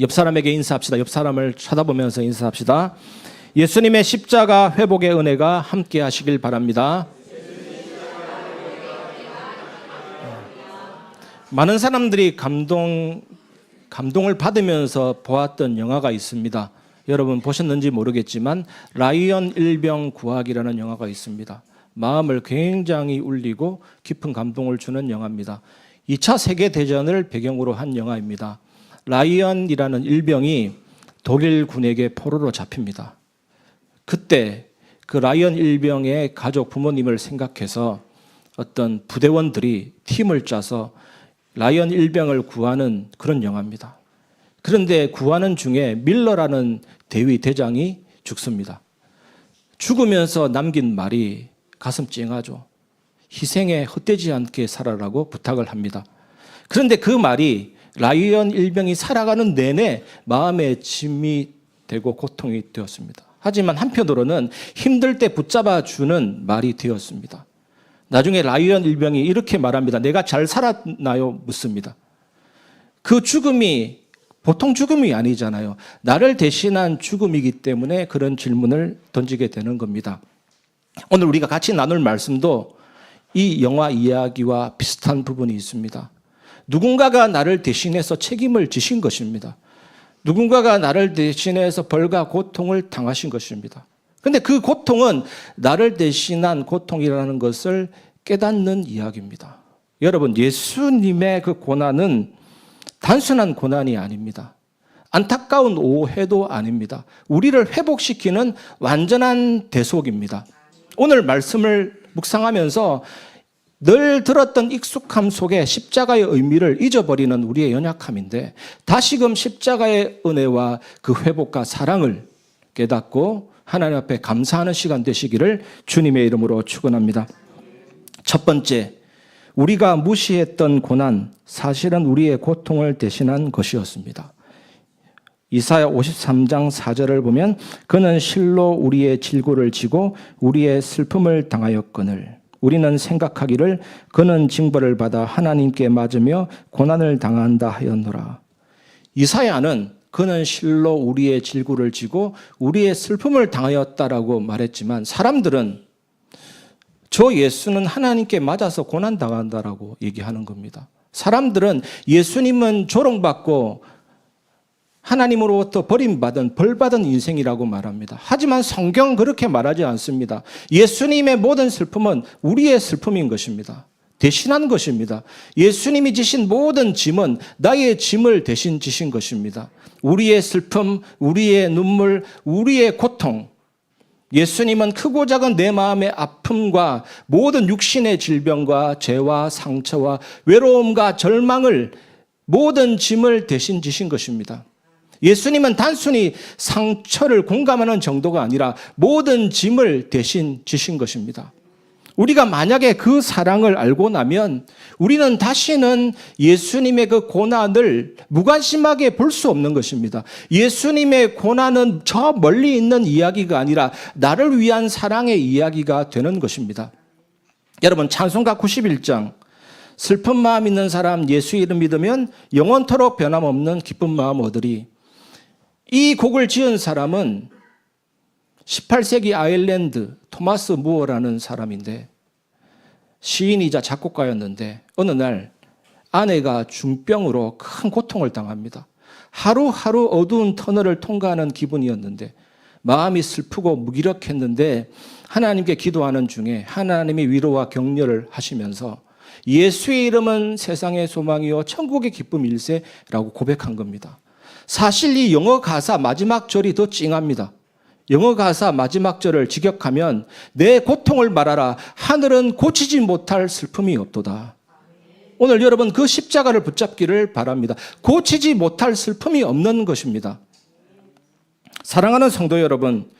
옆 사람에게 인사합시다. 옆 사람을 쳐다보면서 인사합시다. 예수님의 십자가 회복의 은혜가 함께 하시길 바랍니다. 많은 사람들이 감동 감동을 받으면서 보았던 영화가 있습니다. 여러분 보셨는지 모르겠지만 라이언 일병 구하기라는 영화가 있습니다. 마음을 굉장히 울리고 깊은 감동을 주는 영화입니다. 2차 세계 대전을 배경으로 한 영화입니다. 라이언이라는 일병이 독일 군에게 포로로 잡힙니다. 그때 그 라이언 일병의 가족 부모님을 생각해서 어떤 부대원들이 팀을 짜서 라이언 일병을 구하는 그런 영화입니다. 그런데 구하는 중에 밀러라는 대위 대장이 죽습니다. 죽으면서 남긴 말이 가슴 찡하죠. 희생에 헛되지 않게 살아라고 부탁을 합니다. 그런데 그 말이 라이언 일병이 살아가는 내내 마음에 짐이 되고 고통이 되었습니다. 하지만 한편으로는 힘들 때 붙잡아 주는 말이 되었습니다. 나중에 라이언 일병이 이렇게 말합니다. 내가 잘 살았나요? 묻습니다. 그 죽음이 보통 죽음이 아니잖아요. 나를 대신한 죽음이기 때문에 그런 질문을 던지게 되는 겁니다. 오늘 우리가 같이 나눌 말씀도 이 영화 이야기와 비슷한 부분이 있습니다. 누군가가 나를 대신해서 책임을 지신 것입니다. 누군가가 나를 대신해서 벌과 고통을 당하신 것입니다. 근데 그 고통은 나를 대신한 고통이라는 것을 깨닫는 이야기입니다. 여러분, 예수님의 그 고난은 단순한 고난이 아닙니다. 안타까운 오해도 아닙니다. 우리를 회복시키는 완전한 대속입니다. 오늘 말씀을 묵상하면서 늘 들었던 익숙함 속에 십자가의 의미를 잊어버리는 우리의 연약함인데 다시금 십자가의 은혜와 그 회복과 사랑을 깨닫고 하나님 앞에 감사하는 시간 되시기를 주님의 이름으로 축원합니다. 첫 번째, 우리가 무시했던 고난, 사실은 우리의 고통을 대신한 것이었습니다. 이사야 53장 4절을 보면 그는 실로 우리의 질고를 지고 우리의 슬픔을 당하였거늘 우리는 생각하기를 그는 징벌을 받아 하나님께 맞으며 고난을 당한다 하였노라. 이사야는 그는 실로 우리의 질고를 지고 우리의 슬픔을 당하였다라고 말했지만 사람들은 저 예수는 하나님께 맞아서 고난 당한다라고 얘기하는 겁니다. 사람들은 예수님은 조롱받고 하나님으로부터 버림받은 벌받은 인생이라고 말합니다. 하지만 성경은 그렇게 말하지 않습니다. 예수님의 모든 슬픔은 우리의 슬픔인 것입니다. 대신한 것입니다. 예수님이 지신 모든 짐은 나의 짐을 대신 지신 것입니다. 우리의 슬픔, 우리의 눈물, 우리의 고통, 예수님은 크고 작은 내 마음의 아픔과 모든 육신의 질병과 죄와 상처와 외로움과 절망을 모든 짐을 대신 지신 것입니다. 예수님은 단순히 상처를 공감하는 정도가 아니라 모든 짐을 대신 지신 것입니다. 우리가 만약에 그 사랑을 알고 나면 우리는 다시는 예수님의 그 고난을 무관심하게 볼 수 없는 것입니다. 예수님의 고난은 저 멀리 있는 이야기가 아니라 나를 위한 사랑의 이야기가 되는 것입니다. 여러분, 찬송가 91장. 슬픈 마음 있는 사람 예수 이름 믿으면 영원토록 변함없는 기쁜 마음 얻으리. 이 곡을 지은 사람은 18세기 아일랜드 토마스 무어라는 사람인데 시인이자 작곡가였는데 어느 날 아내가 중병으로 큰 고통을 당합니다. 하루하루 어두운 터널을 통과하는 기분이었는데 마음이 슬프고 무기력했는데 하나님께 기도하는 중에 하나님이 위로와 격려를 하시면서 예수의 이름은 세상의 소망이요 천국의 기쁨일세라고 고백한 겁니다. 사실 이 영어 가사 마지막 절이 더 찡합니다. 영어 가사 마지막 절을 직역하면 내 고통을 말하라 하늘은 고치지 못할 슬픔이 없도다. 오늘 여러분 그 십자가를 붙잡기를 바랍니다. 고치지 못할 슬픔이 없는 것입니다. 사랑하는 성도 여러분,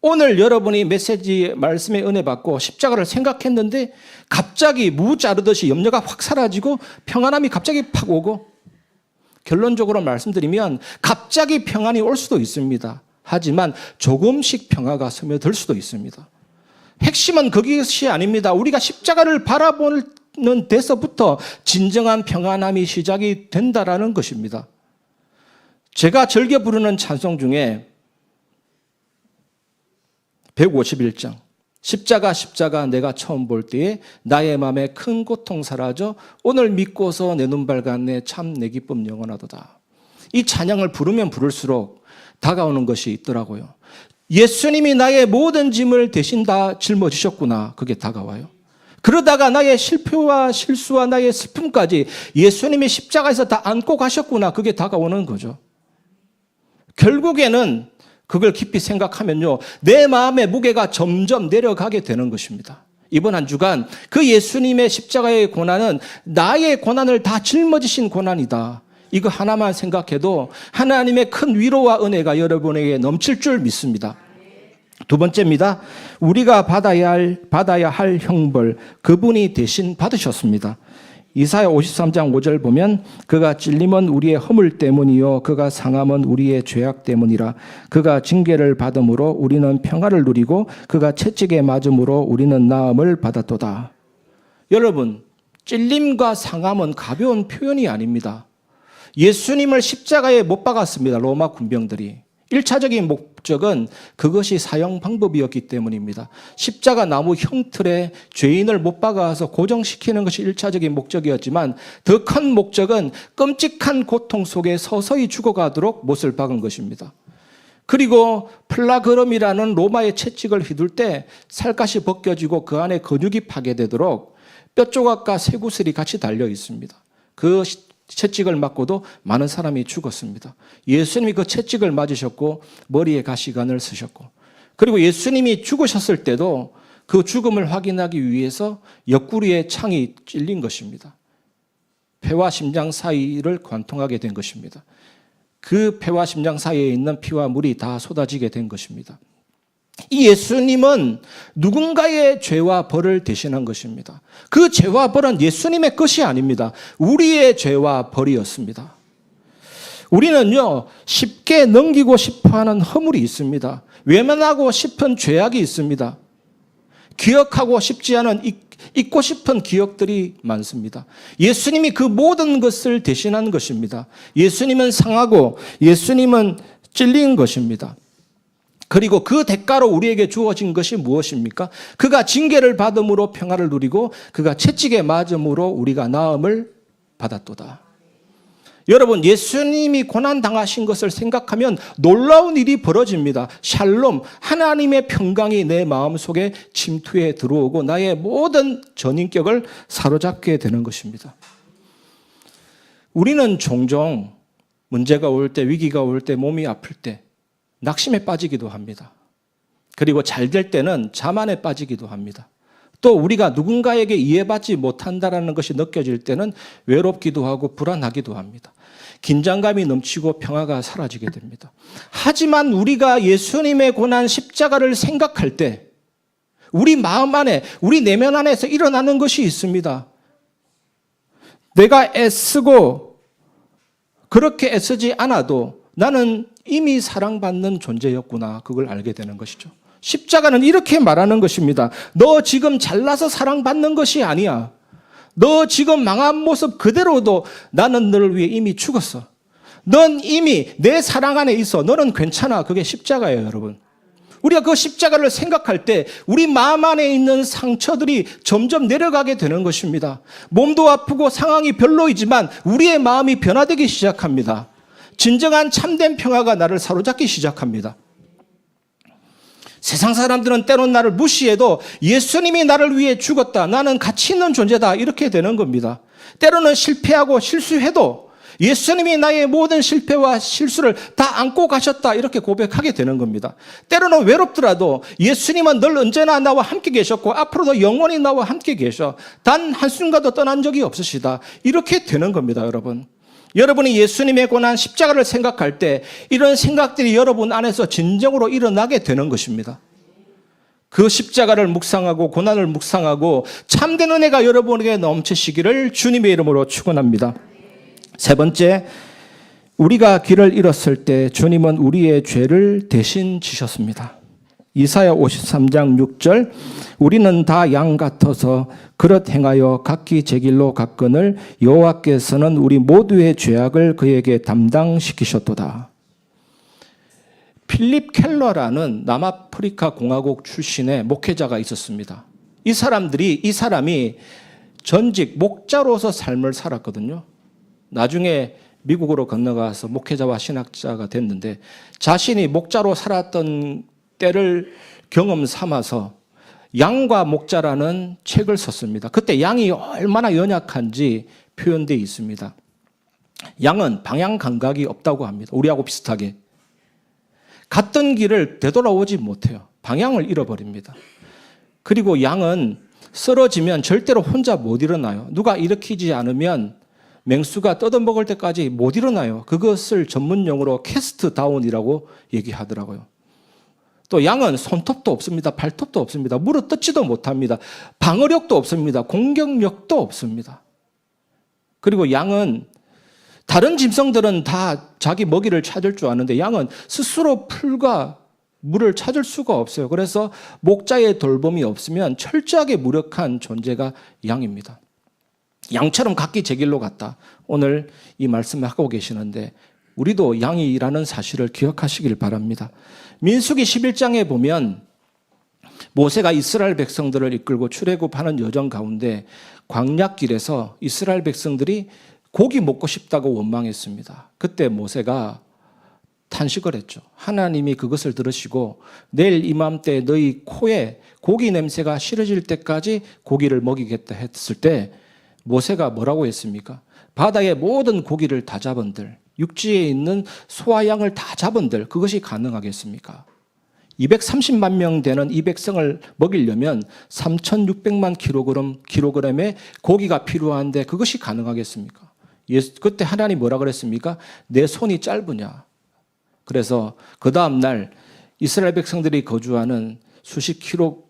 오늘 여러분이 메시지 말씀의 은혜 받고 십자가를 생각했는데 갑자기 무 자르듯이 염려가 확 사라지고 평안함이 갑자기 팍 오고 결론적으로 말씀드리면 갑자기 평안이 올 수도 있습니다. 하지만 조금씩 평화가 스며들 수도 있습니다. 핵심은 그것이 아닙니다. 우리가 십자가를 바라보는 데서부터 진정한 평안함이 시작이 된다라는 것입니다. 제가 즐겨 부르는 찬송 중에 151장 십자가 십자가 내가 처음 볼 때에 나의 마음에 큰 고통 사라져 오늘 믿고서 내 눈 밝았네 참 내 기쁨 영원하도다. 이 찬양을 부르면 부를수록 다가오는 것이 있더라고요. 예수님이 나의 모든 짐을 대신 다 짊어지셨구나. 그게 다가와요. 그러다가 나의 실패와 실수와 나의 슬픔까지 예수님이 십자가에서 다 안고 가셨구나. 그게 다가오는 거죠. 결국에는 그걸 깊이 생각하면요. 내 마음의 무게가 점점 내려가게 되는 것입니다. 이번 한 주간 그 예수님의 십자가의 고난은 나의 고난을 다 짊어지신 고난이다. 이거 하나만 생각해도 하나님의 큰 위로와 은혜가 여러분에게 넘칠 줄 믿습니다. 두 번째입니다. 우리가 받아야 할, 받아야 할 형벌, 그분이 대신 받으셨습니다. 이사야 53장 5절 보면 그가 찔림은 우리의 허물 때문이요 그가 상함은 우리의 죄악 때문이라 그가 징계를 받음으로 우리는 평화를 누리고 그가 채찍에 맞음으로 우리는 나음을 받았도다. 여러분 찔림과 상함은 가벼운 표현이 아닙니다. 예수님을 십자가에 못 박았습니다. 로마 군병들이. 1차적인 목적은 그것이 사용 방법이었기 때문입니다. 십자가 나무 형틀에 죄인을 못 박아서 고정시키는 것이 1차적인 목적이었지만 더 큰 목적은 끔찍한 고통 속에 서서히 죽어가도록 못을 박은 것입니다. 그리고 플라그럼이라는 로마의 채찍을 휘둘 때 살갗이 벗겨지고 그 안에 근육이 파괴되도록 뼈 조각과 쇠구슬이 같이 달려 있습니다. 그 채찍을 맞고도 많은 사람이 죽었습니다. 예수님이 그 채찍을 맞으셨고 머리에 가시관을 쓰셨고 그리고 예수님이 죽으셨을 때도 그 죽음을 확인하기 위해서 옆구리에 창이 찔린 것입니다. 폐와 심장 사이를 관통하게 된 것입니다. 그 폐와 심장 사이에 있는 피와 물이 다 쏟아지게 된 것입니다. 이 예수님은 누군가의 죄와 벌을 대신한 것입니다. 그 죄와 벌은 예수님의 것이 아닙니다. 우리의 죄와 벌이었습니다. 우리는요, 쉽게 넘기고 싶어 하는 허물이 있습니다. 외면하고 싶은 죄악이 있습니다. 기억하고 싶지 않은 잊고 싶은 기억들이 많습니다. 예수님이 그 모든 것을 대신한 것입니다. 예수님은 상하고 예수님은 찔린 것입니다. 그리고 그 대가로 우리에게 주어진 것이 무엇입니까? 그가 징계를 받음으로 평화를 누리고 그가 채찍에 맞음으로 우리가 나음을 받았도다. 여러분, 예수님이 고난 당하신 것을 생각하면 놀라운 일이 벌어집니다. 샬롬, 하나님의 평강이 내 마음 속에 침투해 들어오고 나의 모든 전인격을 사로잡게 되는 것입니다. 우리는 종종 문제가 올 때, 위기가 올 때, 몸이 아플 때, 낙심에 빠지기도 합니다. 그리고 잘 될 때는 자만에 빠지기도 합니다. 또 우리가 누군가에게 이해받지 못한다라는 것이 느껴질 때는 외롭기도 하고 불안하기도 합니다. 긴장감이 넘치고 평화가 사라지게 됩니다. 하지만 우리가 예수님의 고난 십자가를 생각할 때 우리 마음 안에, 우리 내면 안에서 일어나는 것이 있습니다. 내가 애쓰고 그렇게 애쓰지 않아도 나는 이미 사랑받는 존재였구나. 그걸 알게 되는 것이죠. 십자가는 이렇게 말하는 것입니다. 너 지금 잘나서 사랑받는 것이 아니야. 너 지금 망한 모습 그대로도 나는 너를 위해 이미 죽었어. 넌 이미 내 사랑 안에 있어. 너는 괜찮아. 그게 십자가예요, 여러분. 우리가 그 십자가를 생각할 때 우리 마음 안에 있는 상처들이 점점 내려가게 되는 것입니다. 몸도 아프고 상황이 별로이지만 우리의 마음이 변화되기 시작합니다. 진정한 참된 평화가 나를 사로잡기 시작합니다. 세상 사람들은 때론 나를 무시해도 예수님이 나를 위해 죽었다. 나는 가치 있는 존재다. 이렇게 되는 겁니다. 때로는 실패하고 실수해도 예수님이 나의 모든 실패와 실수를 다 안고 가셨다. 이렇게 고백하게 되는 겁니다. 때로는 외롭더라도 예수님은 늘 언제나 나와 함께 계셨고 앞으로도 영원히 나와 함께 계셔. 단 한순간도 떠난 적이 없으시다. 이렇게 되는 겁니다, 여러분. 여러분이 예수님의 고난 십자가를 생각할 때 이런 생각들이 여러분 안에서 진정으로 일어나게 되는 것입니다. 그 십자가를 묵상하고 고난을 묵상하고 참된 은혜가 여러분에게 넘치시기를 주님의 이름으로 축원합니다. 세 번째, 우리가 길을 잃었을 때 주님은 우리의 죄를 대신 지셨습니다. 이사야 53장 6절 우리는 다 양 같아서 그릇 행하여 각기 제 길로 갔거늘 여호와께서는 우리 모두의 죄악을 그에게 담당시키셨도다. 필립 켈러라는 남아프리카 공화국 출신의 목회자가 있었습니다. 이 사람들이 이 사람이 전직 목자로서 삶을 살았거든요. 나중에 미국으로 건너가서 목회자와 신학자가 됐는데 자신이 목자로 살았던 때를 경험 삼아서 양과 목자라는 책을 썼습니다. 그때 양이 얼마나 연약한지 표현되어 있습니다. 양은 방향 감각이 없다고 합니다. 우리하고 비슷하게. 갔던 길을 되돌아오지 못해요. 방향을 잃어버립니다. 그리고 양은 쓰러지면 절대로 혼자 못 일어나요. 누가 일으키지 않으면 맹수가 뜯어먹을 때까지 못 일어나요. 그것을 전문 용어로 캐스트 다운이라고 얘기하더라고요. 또 양은 손톱도 없습니다. 발톱도 없습니다. 물어 뜯지도 못합니다. 방어력도 없습니다. 공격력도 없습니다. 그리고 양은 다른 짐승들은 다 자기 먹이를 찾을 줄 아는데 양은 스스로 풀과 물을 찾을 수가 없어요. 그래서 목자의 돌봄이 없으면 철저하게 무력한 존재가 양입니다. 양처럼 각기 제 길로 갔다. 오늘 이 말씀을 하고 계시는데 우리도 양이라는 사실을 기억하시길 바랍니다. 민수기 11장에 보면 모세가 이스라엘 백성들을 이끌고 출애굽하는 여정 가운데 광약길에서 이스라엘 백성들이 고기 먹고 싶다고 원망했습니다. 그때 모세가 탄식을 했죠. 하나님이 그것을 들으시고 내일 이맘때 너희 코에 고기 냄새가 싫어질 때까지 고기를 먹이겠다 했을 때 모세가 뭐라고 했습니까? 바다의 모든 고기를 다 잡은들, 육지에 있는 소와 양을 다 잡은들 그것이 가능하겠습니까? 230만 명 되는 이 백성을 먹이려면 3,600만 킬로그램 킬로그램의 고기가 필요한데 그것이 가능하겠습니까? 예수, 그때 하나님 뭐라 그랬습니까? 내 손이 짧으냐? 그래서 그 다음 날 이스라엘 백성들이 거주하는 수십 킬로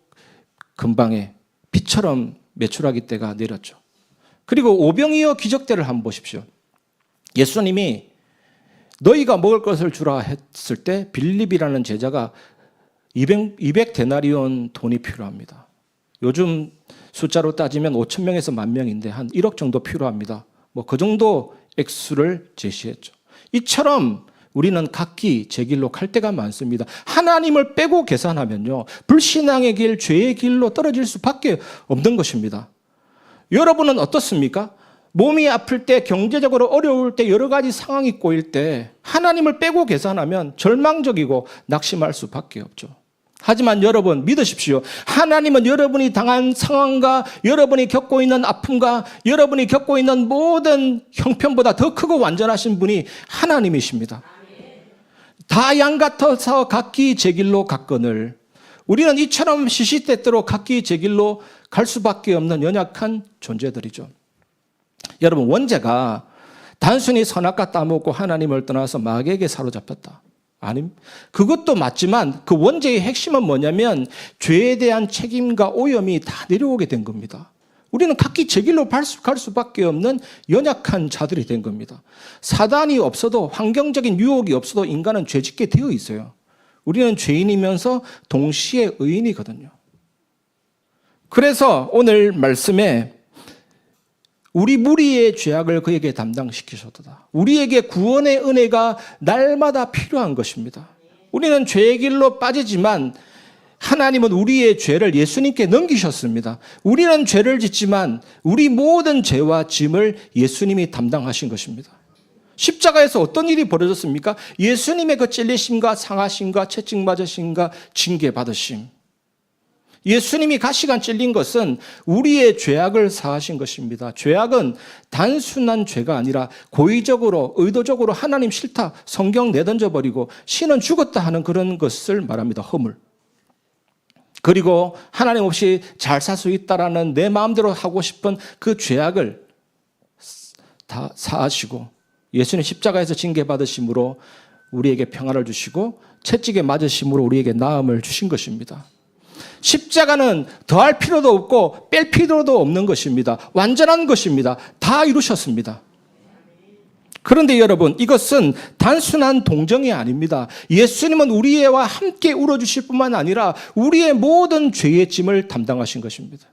근방에 비처럼 메추라기 때가 내렸죠. 그리고 오병이어 기적대를 한번 보십시오. 예수님이 너희가 먹을 것을 주라 했을 때 빌립이라는 제자가 200, 200 데나리온 돈이 필요합니다. 요즘 숫자로 따지면 5천 명에서 만 명인데 한 1억 정도 필요합니다. 뭐 그 정도 액수를 제시했죠. 이처럼 우리는 각기 제 길로 갈 때가 많습니다. 하나님을 빼고 계산하면요. 불신앙의 길, 죄의 길로 떨어질 수밖에 없는 것입니다. 여러분은 어떻습니까? 몸이 아플 때, 경제적으로 어려울 때, 여러 가지 상황이 꼬일 때, 하나님을 빼고 계산하면 절망적이고 낙심할 수밖에 없죠. 하지만 여러분, 믿으십시오. 하나님은 여러분이 당한 상황과 여러분이 겪고 있는 아픔과 여러분이 겪고 있는 모든 형편보다 더 크고 완전하신 분이 하나님이십니다. 다 양 같아서 각기 제 길로 갔거늘 우리는 이처럼 시시때때로 각기 제 길로 갈 수밖에 없는 연약한 존재들이죠. 여러분 원죄가 단순히 선악과 따먹고 하나님을 떠나서 마귀에게 사로잡혔다. 아님. 그것도 맞지만 그 원죄의 핵심은 뭐냐면 죄에 대한 책임과 오염이 다 내려오게 된 겁니다. 우리는 각기 제 길로 갈 수밖에 없는 연약한 자들이 된 겁니다. 사단이 없어도 환경적인 유혹이 없어도 인간은 죄짓게 되어 있어요. 우리는 죄인이면서 동시에 의인이거든요. 그래서 오늘 말씀에 우리 무리의 죄악을 그에게 담당시키셨다. 우리에게 구원의 은혜가 날마다 필요한 것입니다. 우리는 죄의 길로 빠지지만 하나님은 우리의 죄를 예수님께 넘기셨습니다. 우리는 죄를 짓지만 우리 모든 죄와 짐을 예수님이 담당하신 것입니다. 십자가에서 어떤 일이 벌어졌습니까? 예수님의 그 찔리심과 상하심과 채찍 맞으심과 징계 받으심. 예수님이 가시간 찔린 것은 우리의 죄악을 사하신 것입니다. 죄악은 단순한 죄가 아니라 고의적으로, 의도적으로 하나님 싫다, 성경 내던져 버리고 신은 죽었다 하는 그런 것을 말합니다. 허물. 그리고 하나님 없이 잘 살 수 있다라는 내 마음대로 하고 싶은 그 죄악을 다 사하시고 예수님 십자가에서 징계 받으심으로 우리에게 평화를 주시고 채찍에 맞으심으로 우리에게 나음을 주신 것입니다. 십자가는 더할 필요도 없고 뺄 필요도 없는 것입니다. 완전한 것입니다. 다 이루셨습니다. 그런데 여러분, 이것은 단순한 동정이 아닙니다. 예수님은 우리와 함께 울어주실 뿐만 아니라 우리의 모든 죄의 짐을 담당하신 것입니다.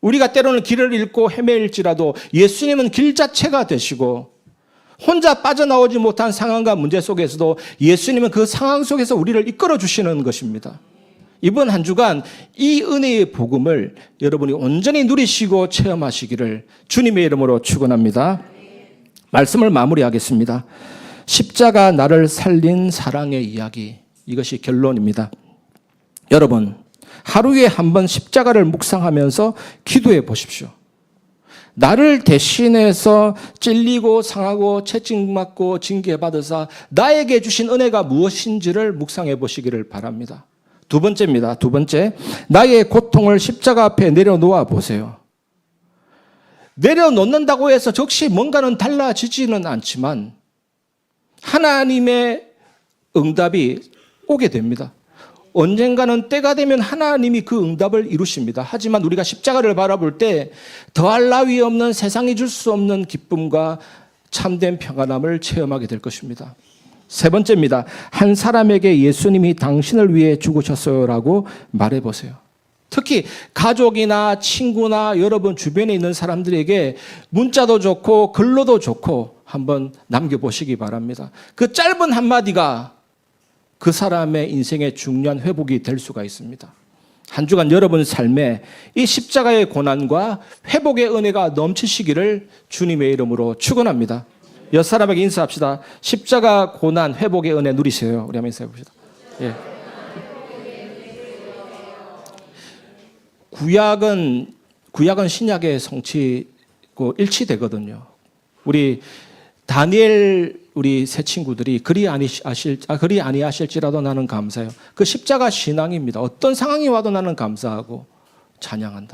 우리가 때로는 길을 잃고 헤매일지라도 예수님은 길 자체가 되시고 혼자 빠져나오지 못한 상황과 문제 속에서도 예수님은 그 상황 속에서 우리를 이끌어 주시는 것입니다. 이번 한 주간 이 은혜의 복음을 여러분이 온전히 누리시고 체험하시기를 주님의 이름으로 축원합니다. 말씀을 마무리하겠습니다. 십자가 나를 살린 사랑의 이야기 이것이 결론입니다. 여러분 하루에 한 번 십자가를 묵상하면서 기도해 보십시오. 나를 대신해서 찔리고 상하고 채찍맞고 징계받으사 나에게 주신 은혜가 무엇인지를 묵상해 보시기를 바랍니다. 두 번째입니다. 두 번째. 나의 고통을 십자가 앞에 내려놓아 보세요. 내려놓는다고 해서 즉시 뭔가는 달라지지는 않지만 하나님의 응답이 오게 됩니다. 언젠가는 때가 되면 하나님이 그 응답을 이루십니다. 하지만 우리가 십자가를 바라볼 때 더할 나위 없는 세상이 줄 수 없는 기쁨과 참된 평안함을 체험하게 될 것입니다. 세 번째입니다. 한 사람에게 예수님이 당신을 위해 죽으셨어요라고 말해 보세요. 특히 가족이나 친구나 여러분 주변에 있는 사람들에게 문자도 좋고 글로도 좋고 한번 남겨 보시기 바랍니다. 그 짧은 한마디가 그 사람의 인생의 중요한 회복이 될 수가 있습니다. 한 주간 여러분 삶에 이 십자가의 고난과 회복의 은혜가 넘치시기를 주님의 이름으로 축원합니다. 옆 사람에게 인사합시다. 십자가 고난 회복의 은혜 누리세요. 우리 한번 인사해 봅시다. 예. 구약은 구약은 신약의 성취고 일치되거든요. 우리 다니엘 우리 새 친구들이 그리 아니 아실 아, 그리 아니하실지라도 나는 감사해요. 그 십자가 신앙입니다. 어떤 상황이 와도 나는 감사하고 찬양한다.